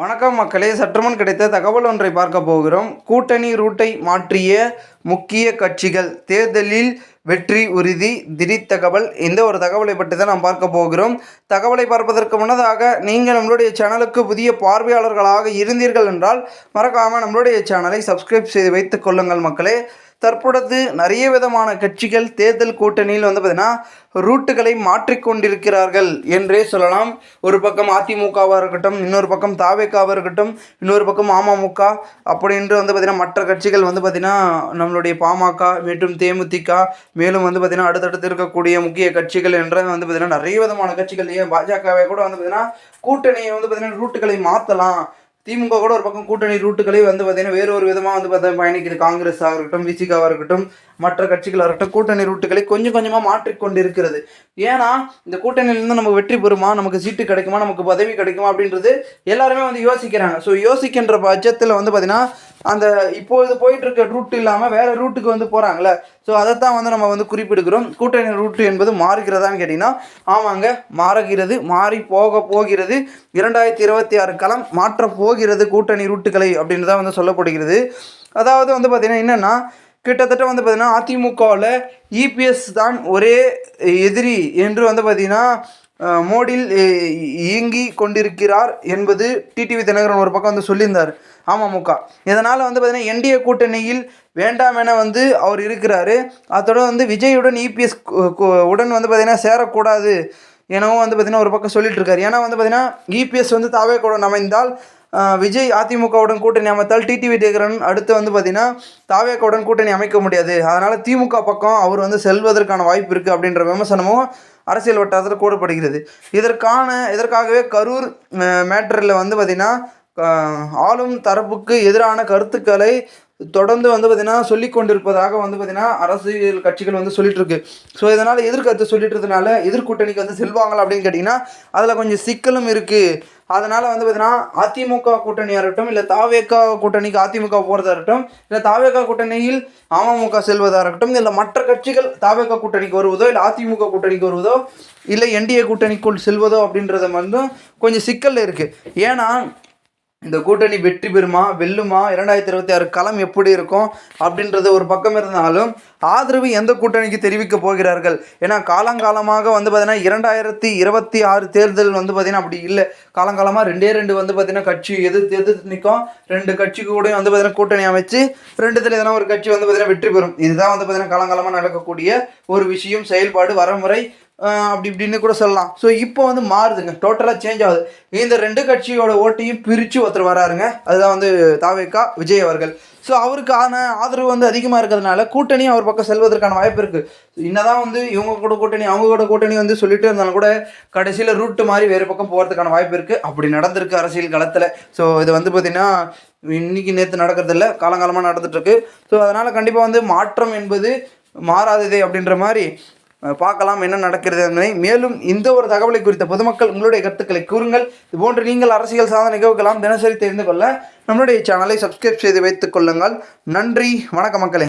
வணக்கம் மக்களே. சற்றுமுன் கிடைத்த தகவல் ஒன்றை பார்க்க போகிறோம். கூட்டணி ரூட்டை மாற்றிய முக்கிய கட்சிகள் தேர்தலில் வெற்றி உறுதி திடீர் தகவல் இந்த ஒரு தகவலை பற்றி தான் நாம் பார்க்க போகிறோம். தகவலை பார்ப்பதற்கு முன்னதாக நீங்கள் நம்மளுடைய சேனலுக்கு புதிய பார்வையாளர்களாக இருந்தீர்கள் என்றால் மறக்காமல் நம்மளுடைய சேனலை சப்ஸ்கிரைப் செய்து வைத்துக் கொள்ளுங்கள் மக்களே. தற்பொழுது நிறைய விதமான கட்சிகள் தேர்தல் கூட்டணியில் வந்து பார்த்தீங்கன்னா ரூட்டுகளை மாற்றிக்கொண்டிருக்கிறார்கள் என்றே சொல்லலாம். ஒரு பக்கம் அதிமுகவாக இருக்கட்டும் இன்னொரு பக்கம் தாவேக்காவாக இருக்கட்டும் இன்னொரு பக்கம் அமமுக அப்படின்று வந்து பார்த்திங்கன்னா மற்ற கட்சிகள் வந்து பார்த்திங்கன்னா நம்மளுடைய பாமக மற்றும் தேமுதிக மேலும் வந்து பார்த்திங்கன்னா அடுத்தடுத்து இருக்கக்கூடிய முக்கிய கட்சிகள் என்ற வந்து பார்த்திங்கன்னா நிறைய விதமான கட்சிகள் ஏன் பாஜகவை கூட வந்து பார்த்திங்கன்னா கூட்டணியை வந்து பார்த்திங்கன்னா ரூட்டுகளை மாற்றலாம் திமுக கூட ஒரு பக்கம் கூட்டணி ரூட்டுகளே வந்து பார்த்தீங்கன்னா வேறு ஒரு விதமாக வந்து பார்த்தா பயணிக்குது. காங்கிரஸாக இருக்கட்டும் விசிகாவாக இருக்கட்டும் மற்ற கட்சிகளாக இருக்கட்டும் கூட்டணி ரூட்டுகளை கொஞ்சம் கொஞ்சமாக மாற்றிக்கொண்டு இருக்கிறது ஏன்னா இந்த கூட்டணியிலேருந்து நமக்கு வெற்றி பெறுமா? நமக்கு சீட்டு கிடைக்குமா? நமக்கு பதவி கிடைக்குமா? அப்படின்றது எல்லாருமே வந்து யோசிக்கிறாங்க. ஸோ யோசிக்கின்ற பட்சத்தில் வந்து பார்த்தீங்கன்னா அந்த இப்போது போயிட்டு இருக்க ரூட் இல்லாமல் வேறு ரூட்டுக்கு வந்து போகிறாங்களே ஸோ அதைத்தான் வந்து நம்ம வந்து குறிப்பிடுகிறோம். கூட்டணி ரூட்டு என்பது மாறுகிறதான்னு கேட்டிங்கன்னா ஆமாங்க மாறுகிறது மாறி போக போகிறது. இரண்டாயிரத்தி இருபத்தி ஆறு களம் மாற்ற போகிறது கூட்டணி ரூட்டுகளை அப்படின்னு தான் வந்து சொல்லப்படுகிறது. அதாவது வந்து பார்த்திங்கன்னா என்னென்னா கிட்டத்தட்ட வந்து பார்த்திங்கன்னா அதிமுகவில் இபிஎஸ் தான் ஒரே எதிரி என்று வந்து பார்த்திங்கன்னா மோடியில் இயங்கி கொண்டிருக்கிறார் என்பது டிடிவி தினகரன் ஒரு பக்கம் வந்து சொல்லியிருந்தார். அமமுக. இதனால் வந்து பார்த்திங்கன்னா என்டிஏ கூட்டணியில் வேண்டாம் என வந்து அவர் இருக்கிறாரு. அதோட வந்து விஜயுடன் இபிஎஸ் உடன் வந்து பார்த்திங்கன்னா சேரக்கூடாது. எனவும் வந்து பார்த்திங்கன்னா ஒரு பக்கம் சொல்லிட்டு இருக்காரு ஏன்னா வந்து பார்த்திங்கன்னா இபிஎஸ் வந்து தாவே கூட அமைந்தால் விஜய் அதிமுகவுடன் கூட்டணி அமைத்தால் டிடிவி தேகரன் அடுத்து வந்து பார்த்திங்கன்னா தாவேக்காவுடன் கூட்டணி அமைக்க முடியாது. அதனால் திமுக பக்கம் அவர் வந்து செல்வதற்கான வாய்ப்பு இருக்குது அப்படின்ற விமர்சனமும் அரசியல் வட்டாரத்தில் கூறப்படுகிறது. இதற்கான இதற்காகவே கரூர் மேட்டரில் வந்து பார்த்திங்கன்னா ஆளும் தரப்புக்கு எதிரான கருத்துக்களை தொடர்ந்து வந்து பார்த்திங்கன்னா சொல்லி கொண்டிருப்பதாக வந்து பார்த்திங்கன்னா அரசியல் கட்சிகள் வந்து சொல்லிட்டு இருக்கு. ஸோ இதனால் எதிர்கருத்து சொல்லிட்டுறதுனால எதிர்கூட்டணிக்கு வந்து செல்வாங்களா அப்படின்னு கேட்டிங்கன்னா அதில் கொஞ்சம் சிக்கலும் இருக்குது அதனால் வந்து பார்த்திங்கன்னா அதிமுக கூட்டணியாக இருக்கட்டும் இல்லை தாவேக்கா கூட்டணிக்கு அதிமுக போகிறதா இருக்கட்டும் இல்லை தாவேக்கா கூட்டணியில் அமமுக செல்வதாக இருக்கட்டும் இல்லை மற்ற கட்சிகள் தாவேக்கா கூட்டணிக்கு வருவதோ இல்லை அதிமுக கூட்டணிக்கு வருவதோ இல்லை என்டிஏ கூட்டணிக்குள் செல்வதோ அப்படின்றத வந்து கொஞ்சம் சிக்கல் இருக்குது ஏன்னா இந்த கூட்டணி வெற்றி பெறுமா வெல்லுமா இரண்டாயிரத்தி இருபத்தி ஆறு களம் எப்படி இருக்கும் அப்படின்றது ஒரு பக்கம் இருந்தாலும் ஆதரவு எந்த கூட்டணிக்கு தெரிவிக்க போகிறார்கள்? ஏன்னா காலங்காலமாக வந்து பார்த்தீங்கன்னா இரண்டாயிரத்தி இருபத்தி ஆறு தேர்தல் வந்து பார்த்திங்கன்னா அப்படி இல்லை. காலங்காலமாக ரெண்டே ரெண்டு வந்து பார்த்தீங்கன்னா கட்சி எது எதிர்த்து நிற்கும். ரெண்டு கட்சி கூட வந்து பார்த்திங்கன்னா கூட்டணி அமைச்சு ரெண்டுத்தில் எதனா ஒரு கட்சி வந்து பார்த்திங்கன்னா வெற்றி பெறும். இதுதான் வந்து பார்த்தீங்கன்னா காலங்காலமாக நடக்கக்கூடிய ஒரு விஷயம். செயல்பாடு வரமுறை அப்படி இப்படின்னு கூட சொல்லலாம். ஸோ இப்போ வந்து மாறுதுங்க. டோட்டலாக சேஞ்ச் ஆகுது. இந்த ரெண்டு கட்சியோட ஓட்டையும் பிரித்து ஒருத்தர் வராருங்க. அதுதான் வந்து தாவேக்கா விஜய் அவர்கள். ஸோ அவருக்கான ஆதரவு வந்து அதிகமாக இருக்கிறதுனால கூட்டணி அவர் பக்கம் செல்வதற்கான வாய்ப்பு இருக்குது என்னதான் வந்து இவங்க கூட கூட்டணி அவங்க கூட கூட்டணி வந்து சொல்லிட்டு இருந்தாலும் கூட கடைசியில் ரூட்டு மாதிரி வேறு பக்கம் போகிறதுக்கான வாய்ப்பு இருக்குது அப்படி நடந்திருக்கு அரசியல் களத்தில். ஸோ இது வந்து பார்த்திங்கன்னா இன்றைக்கி நேற்று நடக்கிறதில்ல காலங்காலமாக நடந்துகிட்ருக்கு ஸோ அதனால் கண்டிப்பாக வந்து மாற்றம் என்பது மாறாததே அப்படின்ற மாதிரி பார்க்கலாம் என்ன நடக்கிறது என்பதை. மேலும் இந்த ஒரு தகவலை குறித்த பொதுமக்கள் உங்களுடைய கருத்துக்களை கூறுங்கள். இது போன்று நீங்கள் அரசியல் சாதனை நிகழ்வுகளாம் தினசரி தெரிந்து கொள்ள நம்மளுடைய சேனலை சப்ஸ்கிரைப் செய்து வைத்துக் கொள்ளுங்கள். நன்றி. வணக்கம் மக்களே.